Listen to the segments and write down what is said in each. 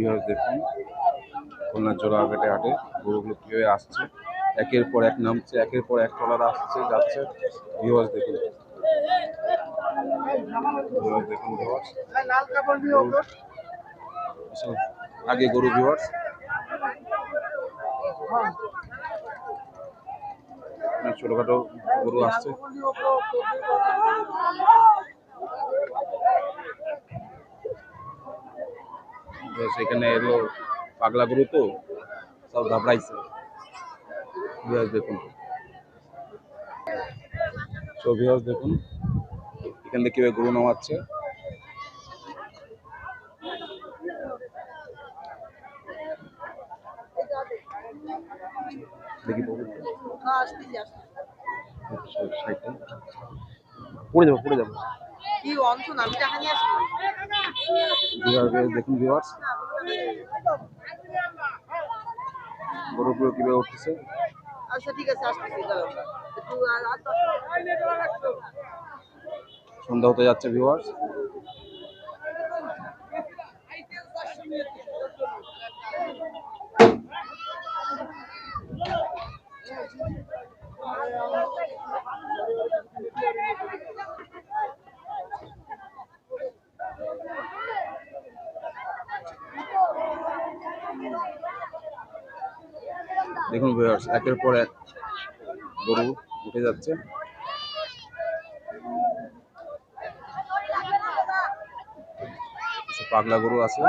বিহার দেখুন। খুলনার জোড়াঘাটে হাটে গরুগুলো কীভাবে আসছে, একের পর এক নামছে, একের পর এক ট্রলার আসছে, যাচ্ছে। ভিউয়ার্স দেখুন। দেখুন আগে গরু ভিউয়ার্স ছোটখাটো গরু আসছে। তো সেখানে এলো পাগলা গরু তো সব ঘাবড়াইছে। ভিউয়ার্স দেখুন। তো ভিউয়ার্স দেখুন এখান থেকে কীভাবে গরু নামাচ্ছে। দেখি পড়ে যাব পড়ে যাব। কি অঞ্চল? আমি টাকা নিয়ে আসি ভিউয়ার্স দেখুন ভিউয়ার্স গরুগুলো কীভাবে উঠতেছে আচ্ছা ঠিক আছে সন্ধ্যা হতে যাচ্ছে ভিউয়ার্স দেখুন ভিউয়ার্স একের পর এক গরু উঠে যাচ্ছে। পাগলা গরু আছে।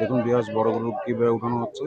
দেখুন বিহাস বড় গরু কীভাবে উঠানো হচ্ছে?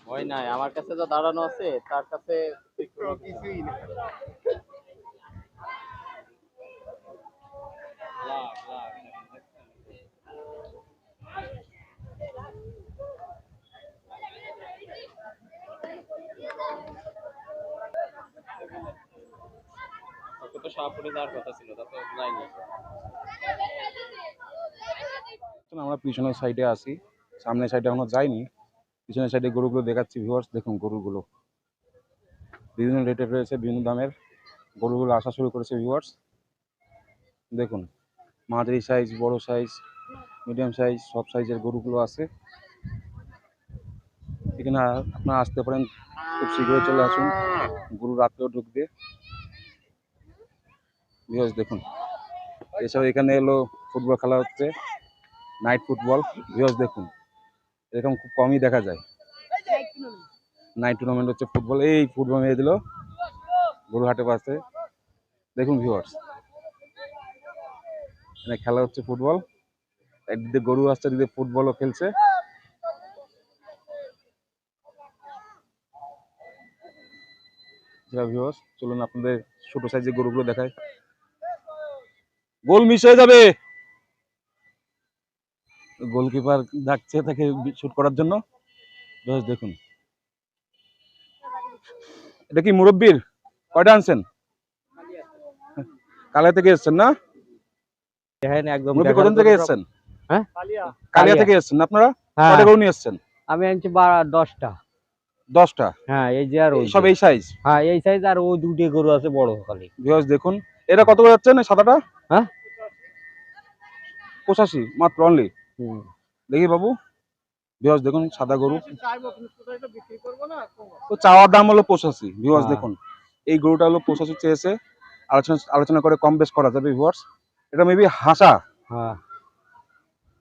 ভয় নাই আমার কাছে তো দাঁড়ানো আছে তার কাছে কিছুই আমরা পিছনের সাইডে আসি সামনের সাইডে এখনও যাইনি। পিছনের সাইডে গরুগুলো দেখাচ্ছি ভিউয়ার্স দেখুন গরুগুলো। বিভিন্ন রেটের রয়েছে, বিভিন্ন দামের। গরুগুলো আসা শুরু করেছে ভিউয়ার্স দেখুন, মাঝারি সাইজ বড় সাইজ মিডিয়াম সাইজ সব সাইজের গরুগুলো আছে। এখানে আপনারা আসতে পারেন, খুব শীঘ্রই চলে আসুন। গরু রাত্রেও ঢুকবে। ভিউয়ার্স দেখুন। এছাড়াও এখানে এলো ফুটবল খেলা হচ্ছে নাইট ফুটবল ভিউয়ার্স দেখুন। এরকম খুব কমই দেখা যায়। নাইট টুর্নামেন্ট হচ্ছে ফুটবল এই ফুটবল মেরে দিল গরুহাটে পাশে। দেখুন ভিউয়ার্স এখানে খেলা হচ্ছে ফুটবল একদিকে গরু আসছে, একদিকে ফুটবলও খেলছে। চলুন আপনাদের ছোট সাইজের গরুগুলো দেখায় গোল মিস হয়ে যাবে। গোলকিপার ডাকছে তাকে শুট করার জন্য। বেশ দেখুন। এটা কি মুরব্বির? কয়টা আনছেন? কালিয়া থেকে এসছেন না? একদম মুরব্বি কোথা থেকে এসছেন? হ্যাঁ? কালিয়া। কালিয়া। থেকে এসছেন আপনারা? হ্যাঁ। কয়টা গরু নিয়ে এসছেন? আমি আনছি বারো দশটা। দশটা? হ্যাঁ এই যে আর ওই সব এই সাইজ হ্যাঁ এই সাইজ আর ওই দুটো গরু আছে বড় খালি। দেখুন। এটা কত করে যাচ্ছেন সাদাটা? হ্যাঁ? পঁচাশি মাত্র অনলি হুম। দেখি বাবু। ভিউয়ার্স দেখুন সাদা গরু। তো বিক্রি করব না? কমো। তো চাওয়ার দাম হলো পঁচাশি ভিউয়ার্স হ্যাঁ। দেখুন। এই গরুটা হলো পঁচাশি চেয়েছে আলোচনা আলোচনা করে কম বেশ করা যাবে ভিউয়ার্স এটা মেবি হাসা। হ্যাঁ।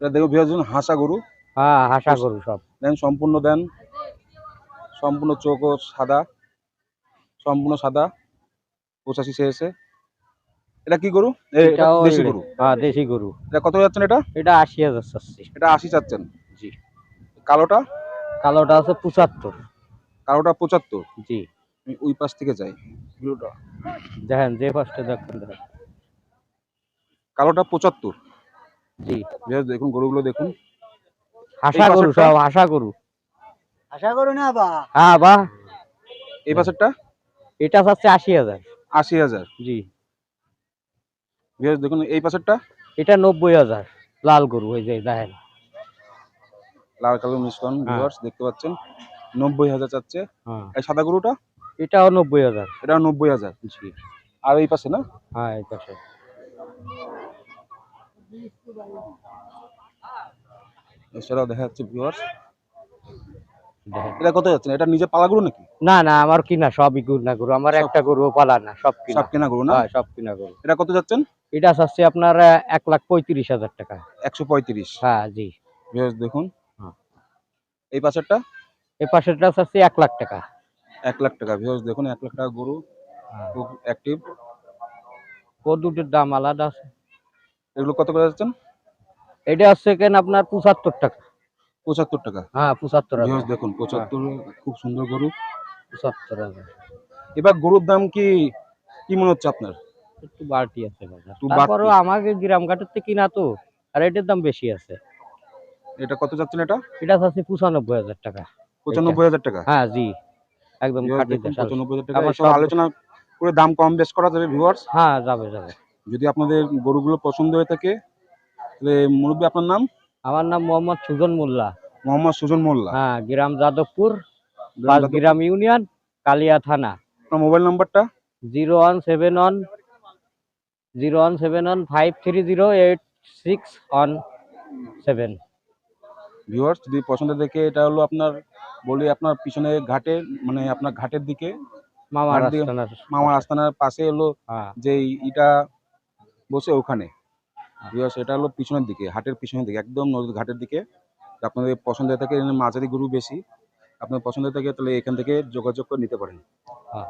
এটা দেখো ভিউয়ার্স দেখুন হাসা গরু। হ্যাঁ আশা করু সব। দেন সম্পূর্ণ দেন। সম্পূর্ণ চোখ ও সাদা। সম্পূর্ণ সাদা। পঁচাশি চেয়েছে এটা কি গরু? দেশি গরু? হ্যাঁ দেশি গরু। এটা কত যাচ্ছেন এটা? এটা আশি হাজার চাচ্ছি। এটা আশি চাচ্ছেন? জি। কালোটা? কালোটা আছে পঁচাত্তর। কালোটা পঁচাত্তর? জি। আমি ওই পাশ থেকে যাই। ব্লুটা। দেখেন যে ফার্স্টে দেখেন দেখেন। কালোটা পঁচাত্তর? জি। দেখুন গরুগুলো দেখুন। আশা করু পাশেরটা? সব আশা করু আশা করো না বা? হ্যাঁ বা। এই পাশেরটা? এটা চাচ্ছে আশি হাজার। আশি হাজার। জি। ভিউয়ার্স দেখুন এই পাশেরটা এটা নব্বই হাজার লাল গরু ওই যে দেখেন। লাল কালো মিশ্রণ হ্যাঁ। ভিউয়ার্স দেখতে পাচ্ছেন। নব্বই হাজার চাচ্ছে। হ্যাঁ। এই সাদা গরুটা? এটাও নব্বই হাজার। এটা নব্বই হাজার। জি। আর এই পাশে না? হ্যাঁ এই পাশে। এছাড়াও দেখা যাচ্ছে ভিউয়ার্স এটা কত যাচ্ছে এটা নিজে পালা গরু নাকি? না না আমার কিনা সবই কিনা গরু। আমার একটা গরু পালা না সব কিনা। সব কেনা গরু না? হ্যাঁ সব কিনা গরু। এটা কত যাচ্ছেন? এটা চাচ্ছে আপনার এক লাখ পঁয়ত্রিশ হাজার টাকা। একশো পঁয়ত্রিশ? হ্যাঁ জি। দেখুন। হ্যাঁ। এই পাশেরটা? এই পাশেরটা চাচ্ছে এক লাখ টাকা। এক লাখ টাকা। ভিউয়ার্স দেখুন এক লাখ টাকা গরু। হ্যাঁ। খুব অ্যাক্টিভ ও দুটোর দাম আলাদা আছে। এগুলো কত করে যাচ্ছেন? এটা হচ্ছে কেন আপনার পঁচাত্তর টাকা। পঁচাত্তর টাকা। হ্যাঁ পঁচাত্তর ভিউয়ার্স দেখুন পঁচাত্তর খুব সুন্দর গরু। পঁচাত্তর হাজার। এবার গরুর দাম কি কি মনে হচ্ছে আপনার? একটু বাড়তি আছে বাজার। তারপরেও আমাকে গ্রাম ঘাটের থেকে কিনা তো আর এটার দাম বেশি আছে। এটা কত যাচ্ছেন এটা? এটা চাচ্ছে পঁচানব্বই হাজার টাকা। পঁচানব্বই হাজার টাকা? হ্যাঁ জি। একদম খাঁটি পঁচানব্বই হাজার টাকা সব- আলোচনা করে দাম কম বেশ করা যাবে ভিউয়ার্স। হ্যাঁ যাবে যাবে। যদি আপনাদের গরুগুলো পছন্দ হয়ে থাকে তাহলে মুরব্বী আপনার নাম? আমার নাম মোহাম্মদ সুজন মোল্লা। মোহাম্মদ সুজন মোল্লা। হ্যাঁ গ্রাম যাদবপুর গ্রাম গ্রাম ইউনিয়ন কালিয়া থানা। আপনার মোবাইল নাম্বারটা? Zero one seven one zero one seven one five three zero eight six one seven viewers যদি পছন্দ দেখে এটা হলো আপনার বলি আপনার পিছনে ঘাটে মানে আপনার ঘাটের দিকে। মামা আর দিয়ে- মামার আস্তানার পাশে হলো হ্যাঁ। যে ইটা বসে ওখানে। ভিউয়ার্স এটা হলো পিছনের দিকে হাটের পিছনের দিকে একদম নদীর ঘাটের দিকে। আপনাদের পছন্দ হয়ে থাকে মাঝারি গরু বেশি। আপনার পছন্দ হয়ে থাকে তাহলে এখান থেকে যোগাযোগ করে নিতে পারেন। হ্যাঁ।